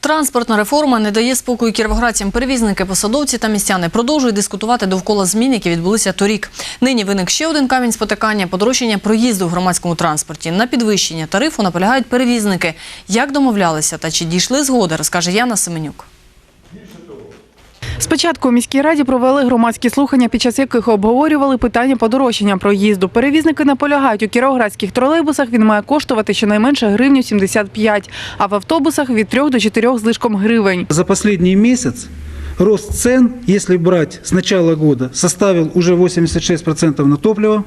Транспортна реформа не дає спокою кіровоградцям. Перевізники, посадовці та містяни продовжують дискутувати довкола змін, які відбулися торік. Нині виник ще один камінь спотикання – подорожчання проїзду в громадському транспорті. На підвищення тарифу наполягають перевізники. Як домовлялися та чи дійшли згоди, розкаже Яна Семенюк. Спочатку у міській раді провели громадські слухання, під час яких обговорювали питання подорожчання проїзду. Перевізники наполягають, у кіровоградських тролейбусах він має коштувати щонайменше гривню 75, а в автобусах від 3 до 4 з лишком гривень. За последний месяц рост цен, если брать с начала года, составил уже 86% на топливо,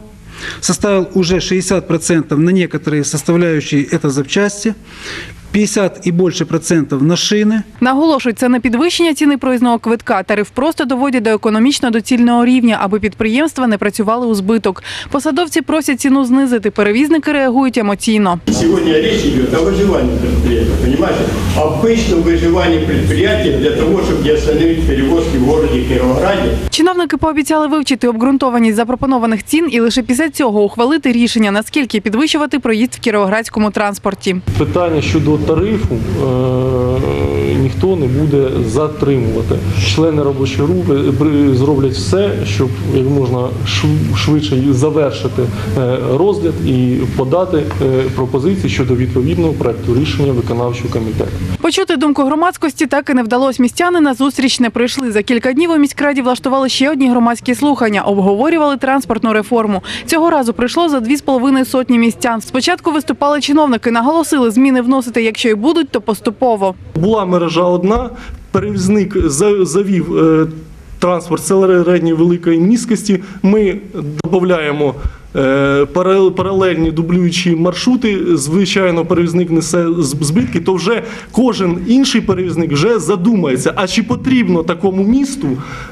составил уже 60% на некоторые составляющие это запчасти, 50 и больше процентов на шины. Наголошують, це не підвищення ціни проїзного квитка. Тариф просто доводять до економічно доцільного рівня, аби підприємства не працювали у збиток. Посадовці просять ціну знизити. Перевізники реагують емоційно. Сегодня речь идет о выживании предприятия, понимаете? Обычном выживании предприятия для того, чтобы не остановить перевозки в городе Кировограде. Чиновники пообіцяли вивчити обґрунтованість запропонованих цін і лише після цього ухвалити рішення, наскільки підвищувати проїзд в кіровоградському транспорті. Питання щодо тарифу е, ніхто не буде затримувати. Члени робочої групи бри- зроблять все, щоб як можна швидше завершити е, розгляд і подати е, пропозиції щодо відповідного проекту рішення виконавчого комітету. Почути думку громадськості так і не вдалося. Містяни на зустріч не прийшли. За кілька днів у міськраді влаштували ще одні громадські слухання. Обговорювали транспортну реформу. Цього разу прийшло за дві з половиною сотні містян. Спочатку виступали чиновники, наголосили, зміни вносити, якщо й будуть, то поступово. Була мережа одна, перевізник завів е, транспорт середньої великої міськості. Ми додаємо е, паралельні дублюючі маршрути. Звичайно, перевізник несе збитки, то вже кожен інший перевізник вже задумається, а чи потрібно такому місту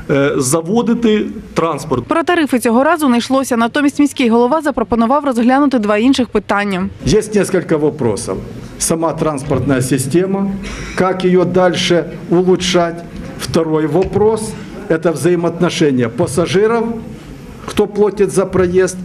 е, заводити транспорт. Про тарифи цього разу не йшлося. Натомість міський голова запропонував розглянути два інших питання. Есть несколько вопросов. Сама транспортная система, как ее дальше улучшать. Второй вопрос – это взаимоотношения пассажиров, кто платит за проезд,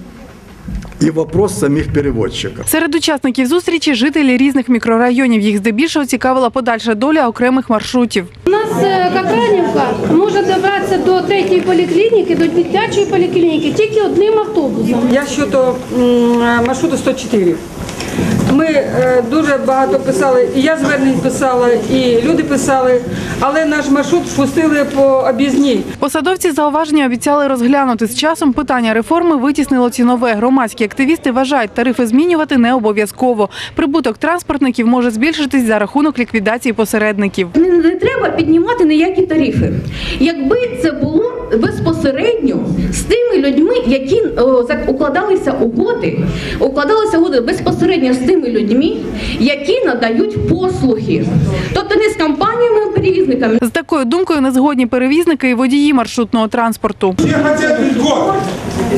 и вопрос самих перевозчиков. Серед учасників зустрічі жителі різних мікрорайонів. Їх здебільшого цікавила подальша доля окремих маршрутів. У нас е, Капранівка може добратися до третьої поліклініки, до дитячої поліклініки тільки одним автобусом. Я щодо маршруту 104. Ми е, дуже багато писали, і я звернень писала, і люди писали, але наш маршрут впустили по об'їзній. Посадовці зауваження обіцяли розглянути. З часом питання реформи витіснило цінове. Громадські активісти вважають, тарифи змінювати не обов'язково. Прибуток транспортників може збільшитись за рахунок ліквідації посередників. Не, не треба піднімати ніякі тарифи. Якби це було безпосередньо з тими людьми, які о, укладалися угоди, укладалися угоди безпосередньо з тими людьми, які надають послуги, тобто не з компаніями перевізниками. З такою думкою не згодні перевізники і водії маршрутного транспорту. Льгот.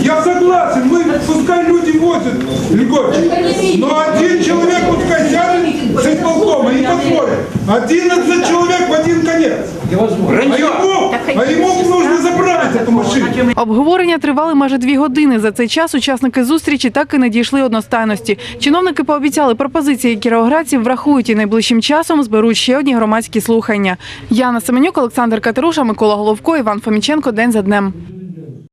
Я согласен, мы, пускай люди возят льготчик. Но один человек пускай сядет с исполкома и посмотрит. 11 человек в один конец. А Обговорення тривали майже дві години. За цей час учасники зустрічі так і не дійшли одностайності. Чиновники пообіцяли пропозиції кіровоградців врахують і найближчим часом зберуть ще одні громадські слухання. Яна Семенюк, Олександр Катеруша, Микола Головко, Іван Фоміченко. День за днем.